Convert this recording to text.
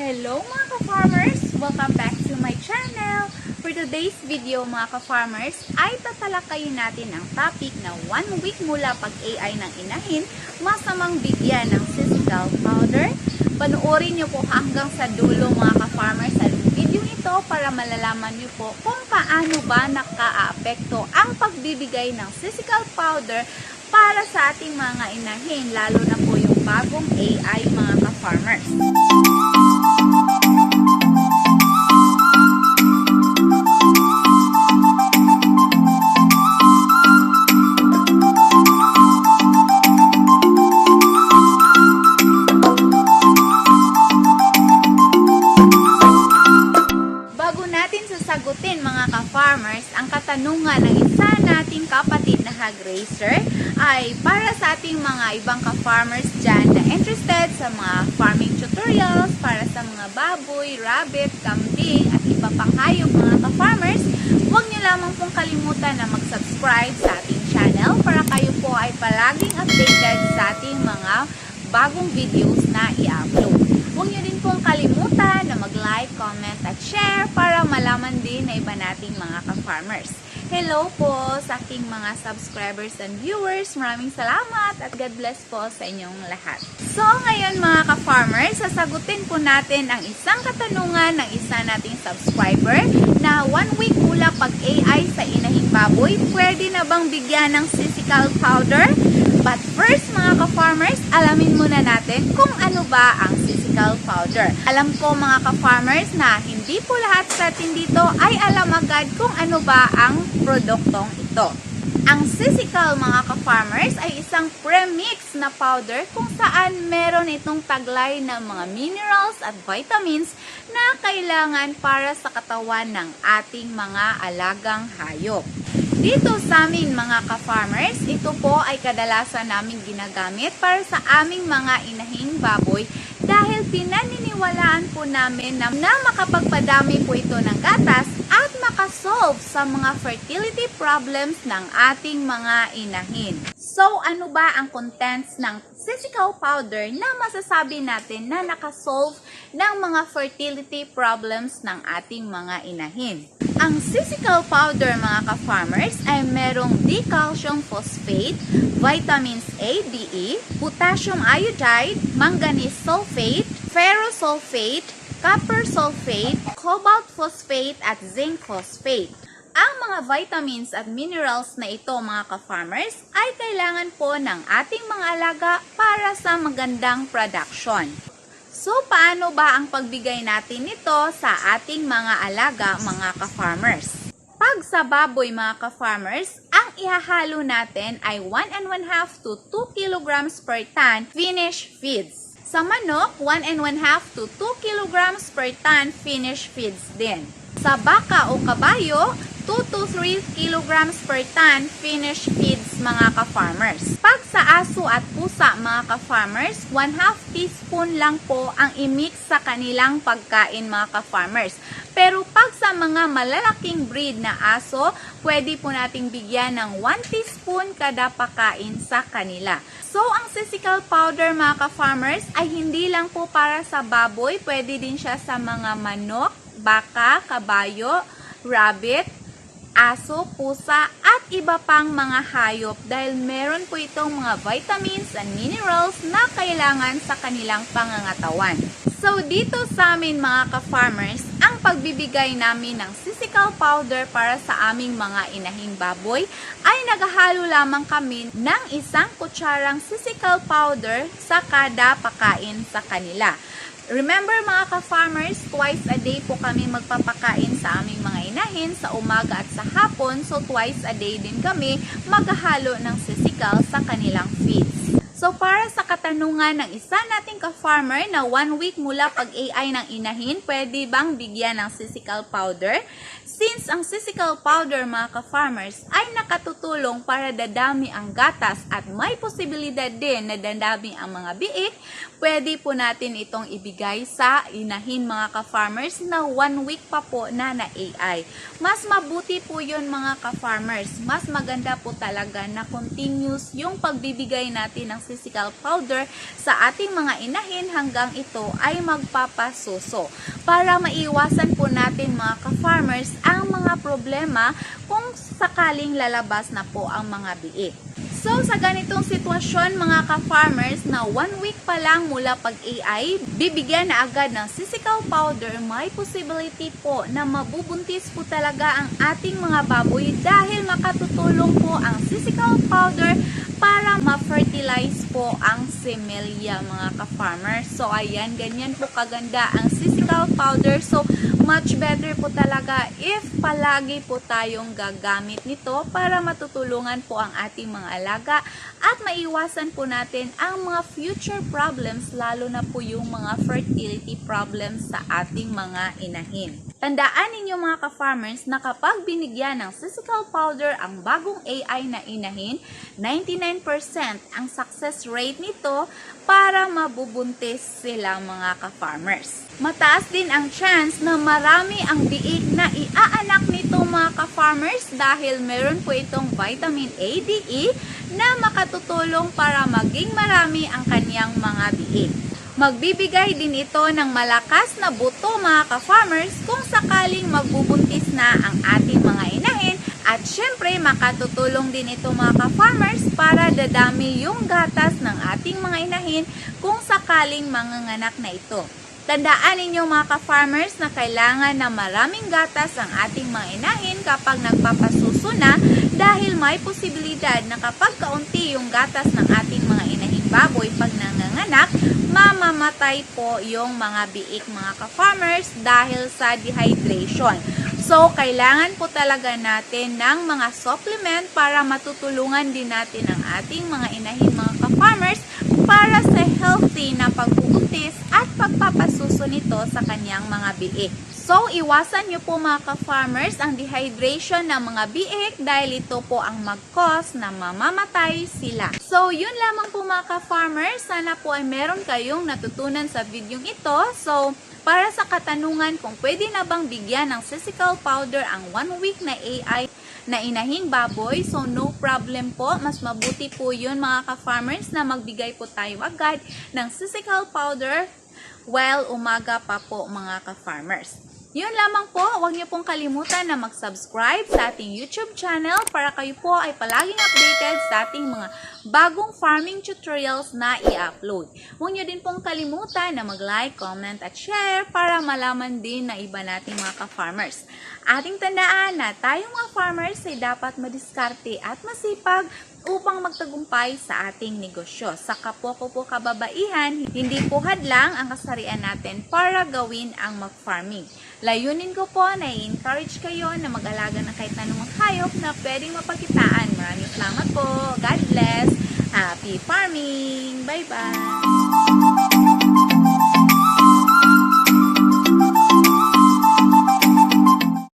Hello mga ka-farmers! Welcome back to my channel! For today's video mga ka-farmers ay tatalakayin natin ang topic na one week mula pag-AI ng inahin, masamang bigyan ng physical powder. Panoorin niyo po hanggang sa dulo mga ka-farmers sa video ito para malalaman niyo po kung paano ba nakaapekto ang pagbibigay ng physical powder para sa ating mga inahin, lalo na po yung bagong AI mga ka-farmers. Mga ka-farmers, ang katanungan ng isa nating kapatid na hog racer ay para sa ating mga ibang ka-farmers dyan na interested sa mga farming tutorials para sa mga baboy, rabbit, kambing at iba pang hayop mga ka-farmers, huwag niyo lamang pong kalimutan na mag-subscribe sa ating channel para kayo po ay palaging updated sa ating mga bagong videos na i-upload. Huwag niyo din pong kalimutan na mag-like, comment at share malaman din na iba nating mga ka-farmers. Hello po sa aking mga subscribers and viewers. Maraming salamat at God bless po sa inyong lahat. So ngayon mga ka-farmers, sasagutin po natin ang isang katanungan ng isa nating subscriber na one week mula pag-AI sa inahing baboy, pwede na bang bigyan ng physical powder? But first mga ka-farmers, alamin muna natin kung ano ba ang physical powder. Alam ko mga ka-farmers na hindi po lahat sa atin dito ay alam agad kung ano ba ang produktong ito. Ang physical mga ka-farmers ay isang premix na powder kung saan meron itong taglay ng mga minerals at vitamins na kailangan para sa katawan ng ating mga alagang hayop. Dito sa amin mga ka-farmers, ito po ay kadalasan naming ginagamit para sa aming mga inahing baboy pinaniniwalaan po namin na, na makapagpadami po ito ng gatas at makasolve sa mga fertility problems ng ating mga inahin. So, ano ba ang contents ng physical powder na masasabi natin na nakasolve ng mga fertility problems ng ating mga inahin? Ang physical powder mga ka-farmers ay merong D-calcium phosphate, vitamins A, D, E, potassium iodide, manganese sulfate, ferrosulfate, copper sulfate, cobalt phosphate at zinc phosphate. Ang mga vitamins at minerals na ito mga ka-farmers ay kailangan po ng ating mga alaga para sa magandang production. So, paano ba ang pagbigay natin nito sa ating mga alaga, mga ka-farmers? Pag sa baboy, mga ka-farmers, ang ihahalo natin ay 1 and 1 half to 2 kilograms per ton finished feeds. Sa manok, 1 and 1 half to 2 kilograms per ton finished feeds din. Sa baka o kabayo, 2 to 3 kilograms per ton finished feeds mga ka-farmers. Pag sa aso at pusa mga ka-farmers, 1 half teaspoon lang po ang i-mix sa kanilang pagkain mga ka-farmers. Pero pag sa mga malalaking breed na aso, pwede po nating bigyan ng 1 teaspoon kada pakain sa kanila. So, ang physical powder mga ka-farmers ay hindi lang po para sa baboy, pwede din siya sa mga manok, baka, kabayo, rabbit, aso, pusa, at iba pang mga hayop dahil meron po itong mga vitamins and minerals na kailangan sa kanilang pangangatawan. So, dito sa amin mga ka-farmers, ang pagbibigay namin ng physical powder para sa aming mga inahing baboy ay naghahalo lamang kami ng isang kutsarang physical powder sa kada pakain sa kanila. Remember mga ka-farmers, twice a day po kami magpapakain sa aming mga inahin sa umaga at sa hapon. So twice a day din kami maghahalo ng physical sa kanilang feeds. So para sa katanungan ng isa nating ka-farmer na one week mula pag-AI ng inahin, pwede bang bigyan ng physical powder? Since ang physical powder mga ka-farmers ay nakatutulong para dadami ang gatas at may posibilidad din na dadami ang mga biik, pwede po natin itong ibigay sa inahin mga ka-farmers na one week pa po na na AI. Mas mabuti po yun mga ka-farmers. Mas maganda po talaga na continuous yung pagbibigay natin ng physical powder sa ating mga inahin hanggang ito ay magpapasuso para maiwasan po natin mga ka-farmers ang mga problema kung sakaling lalabas na po ang mga biik. So, sa ganitong sitwasyon mga ka-farmers na one week pa lang mula pag-AI, bibigyan na agad ng physical powder, may possibility po na mabubuntis po talaga ang ating mga baboy dahil makatutulong po ang physical powder para ma-fertilize po ang semelia mga ka-farmers. So, ayan, ganyan po kaganda ang physical powder. So, much better po talaga if palagi po tayong gagamit nito para matutulungan po ang ating mga alaga at maiwasan po natin ang mga future problems lalo na po yung mga fertility problems sa ating mga inahin. Tandaan ninyo mga ka-farmers na kapag binigyan ng physical powder ang bagong AI na inahin, 99% ang success rate nito para mabubuntis sila mga ka-farmers. Mataas din ang chance na marami ang biik na iaanak nito mga ka-farmers dahil meron po itong vitamin A, D, E na makatutulong para maging marami ang kanyang mga biik. Magbibigay din ito ng malakas na buto mga ka-farmers kung sakaling magbubuntis na ang ating mga inahin at syempre makatutulong din ito mga ka-farmers para dadami yung gatas ng ating mga inahin kung sakaling manganganak na ito. Tandaan ninyo mga ka-farmers na kailangan na maraming gatas ang ating mga inahin kapag nagpapasuso na dahil may posibilidad na kapag kaunti yung gatas ng ating baboy pag nanganganak, mamamatay po yung mga biik mga ka-farmers dahil sa dehydration. So, kailangan po talaga natin ng mga supplement para matutulungan din natin ang ating mga inahin mga ka-farmers para sa healthy na pagbubuntis at pagpapasuso nito sa kanyang mga biik. So, iwasan nyo po mga ka-farmers ang dehydration ng mga biik dahil ito po ang mag-cause na mamamatay sila. So, yun lamang po mga ka-farmers. Sana po ay meron kayong natutunan sa video ito. So, para sa katanungan kung pwede na bang bigyan ng physical powder ang one week na AI na inahing baboy. So, no problem po. Mas mabuti po yun mga ka-farmers na magbigay po tayo agad ng physical powder while umaga pa po mga ka-farmers. Yun lamang po, huwag niyo pong kalimutan na mag-subscribe sa ating YouTube channel para kayo po ay palaging updated sa ating mga bagong farming tutorials na i-upload. Huwag niyo din pong kalimutan na mag-like, comment at share para malaman din na iba nating mga ka-farmers. Ating tandaan na tayong mga farmers ay dapat madiskarte at masipag upang magtagumpay sa ating negosyo. Sa kapwa ko po kababaihan, hindi po hadlang ang kasarian natin para gawin ang mag-farming. Layunin ko po na i-encourage kayo na mag-alaga ng kahit anong hayop na pwedeng mapakitaan. Maraming salamat po. God bless. Happy farming! Bye-bye!